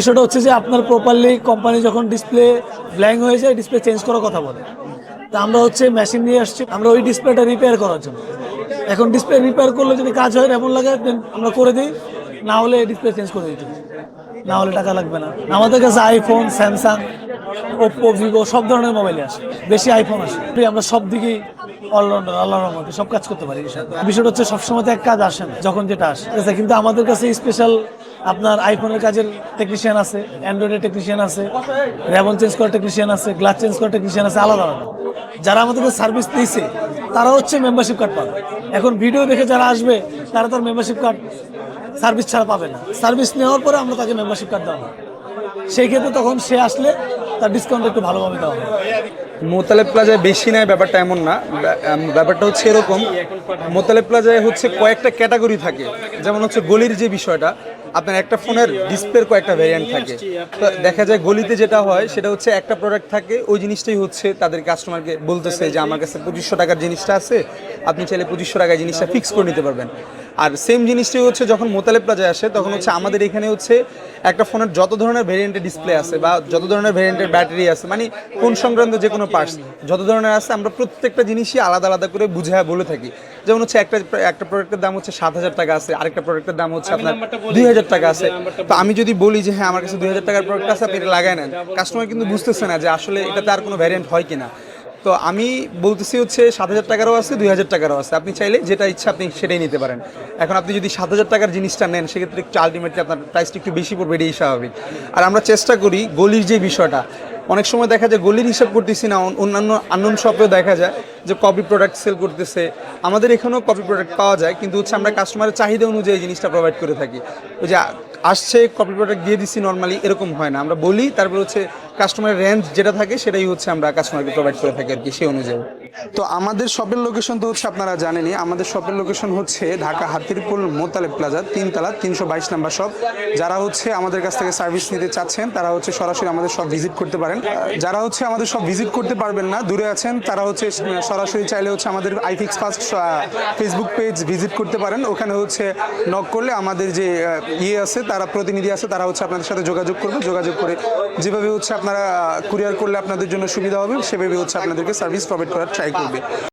বিষয়টা হচ্ছে যে আপনার প্রপারলি কোম্পানি যখন ডিসপ্লে ব্ল্যাং হয়ে যায় ডিসপ্লে চেঞ্জ করার কথা বলে। তা আমরা হচ্ছে মেশিন নিয়ে আসছি, আমরা ওই ডিসপ্লেটা রিপেয়ার করার জন্য। এখন ডিসপ্লে রিপেয়ার করলে যদি কাজ হয়, এমন লাগে দেন আমরা করে দিই। না হলে ডিসপ্লে চেঞ্জ করে দিতে। না হলে টাকা লাগবে না। আমাদের কাছে আইফোন স্যামসাং ওপ্পো ভিভো সব ধরনের মোবাইলে আসে। বেশি আইফোন আসে। আমরা সব দিকেই অলরাউন্ডার আল্লাহর রহমতে সব কাজ করতে পারি। বিষয়টা হচ্ছে সবসময় তো এক কাজ আসে যখন যেটা আসে। কিন্তু আমাদের কাছে স্পেশাল আপনার আইফোনের কাজের টেকনিশিয়ান আছে অ্যান্ড্রয়েডের টেকনিশিয়ান আছে, র্যাবন চেঞ্জ করার টেকনিশিয়ান আছে গ্লাস চেঞ্জ করার টেকনিশিয়ান আছে, আলাদা আলাদা। যারা আমাদেরকে সার্ভিস দিয়েছে, তারা হচ্ছে মেম্বারশিপ কার্ড পাবে। এখন ভিডিও দেখে যারা আসবে, তারা তার মেম্বারশিপ কার্ড সার্ভিস ছাড়া পাবে না। সার্ভিস নেওয়ার পরে আমরা তাকে মেম্বারশিপ কার্ড দেওয়া সেই ক্ষেত্রে তখন সে আসলে তার ডিসকাউন্ট একটু ভালোভাবে দেওয়া হবে মোতালেব প্লাজায় বেশি নেয় ব্যাপারটা এমন না। ব্যাপারটা হচ্ছে এরকম। মোতালেব প্লাজায় হচ্ছে কয়েকটা ক্যাটাগরি থাকে। যেমন হচ্ছে গলির যে বিষয়টা, আপনার একটা ফোনের ডিসপ্লের কয়েকটা ভ্যারিয়েন্ট থাকে। তো দেখা যায় গলিতে যেটা হয়, সেটা হচ্ছে একটা প্রোডাক্ট থাকে, ওই জিনিসটাই হচ্ছে তাদের কাস্টমারকে বলতেছে যে, আমার কাছে পঁচিশশো টাকার জিনিসটা আছে আপনি চাইলে পঁচিশশো টাকায় জিনিসটা ফিক্স করে নিতে পারবেন। আর সেম জিনিসটাই হচ্ছে যখন মোতালেব প্লাজায় আসে তখন হচ্ছে আমাদের এখানে হচ্ছে একটা ফোনের যত ধরনের ভেরিয়েন্টের ডিসপ্লে আছে বা যত ধরনের ভেরিয়েন্টের ব্যাটারি আছে মানে কোন সংক্রান্ত যে কোনো পার্টস যত ধরনের আছে আমরা প্রত্যেকটা জিনিসই আলাদা আলাদা করে বুঝে বলে থাকি। যেমন হচ্ছে একটা একটা প্রোডাক্টের দাম হচ্ছে সাত হাজার টাকা আছে আরেকটা প্রোডাক্টের দাম হচ্ছে আপনার দুই হাজার টাকা আছে। তো আমি যদি বলি যে হ্যাঁ আমার কাছে দুই হাজার টাকার প্রোডাক্ট আছে আপনি এটা লাগাই নেন। কাস্টমার কিন্তু বুঝতেছে না যে আসলে এটাতে আর কোনো ভ্যারিয়েন্ট হয় কিনা। তো আমি বলতেছি হচ্ছে সাত হাজার টাকারও আছে, দুই হাজার টাকারও আছে। আপনি চাইলে যেটা ইচ্ছা আপনি সেটাই নিতে পারেন। এখন আপনি যদি সাত হাজার টাকার জিনিসটা নেন, সেক্ষেত্রে একটু আলটিমেটলি আপনার প্রাইসটা একটু বেশি পড়বে, এটাই স্বাভাবিক। আর আমরা চেষ্টা করি গলির যে বিষয়টা, অনেক সময় দেখা যায় গলির হিসাব করতেছি না অন্যান্য আননোন শপেও দেখা যায় যে কপি প্রোডাক্ট সেল করতেছে। আমাদের এখানেও কপি প্রোডাক্ট পাওয়া যায়, কিন্তু হচ্ছে আমরা কাস্টমারের চাহিদা অনুযায়ী জিনিসটা প্রোভাইড করে থাকি। ওই যে আসছে কপি প্রোডাক্ট দিয়ে দিচ্ছি নর্মালি এরকম হয় না। আমরা বলি, তারপর হচ্ছে কাস্টমারের রেঞ্জ যেটা থাকে, সেটাই হচ্ছে আমরা কাস্টমারকে প্রোভাইড করে থাকি আর কি, সেই অনুযায়ী। তো আমাদের শপের লোকেশন তো হচ্ছে আপনারা জানেনই, আমাদের শপের লোকেশন হচ্ছে ঢাকা হাতিরপুল মোতালেব প্লাজা, তিনতলা, তিনশো বাইশ নাম্বার শপ যারা হচ্ছে আমাদের কাছ থেকে সার্ভিস নিতে চাচ্ছেন, তারা হচ্ছে সরাসরি আমাদের সব ভিজিট করতে পারেন। যারা হচ্ছে আমাদের সব ভিজিট করতে পারবেন না, দূরে আছেন, তারা হচ্ছে সরাসরি চাইলে হচ্ছে আমাদের iFix first Facebook page visit করতে পারেন। ওখানে হচ্ছে নক করলে আমাদের যে ইয়ে আছে, তারা প্রতিনিধি আছে, তারা হচ্ছে আপনাদের সাথে যোগাযোগ করবে। যোগাযোগ করে যেভাবে হচ্ছে আপনারা কুরিয়ার করলে আপনাদের জন্য সুবিধা হবে, সেভাবে হচ্ছে আপনাদেরকে সার্ভিস প্রোভাইড করার ট্রাই করবে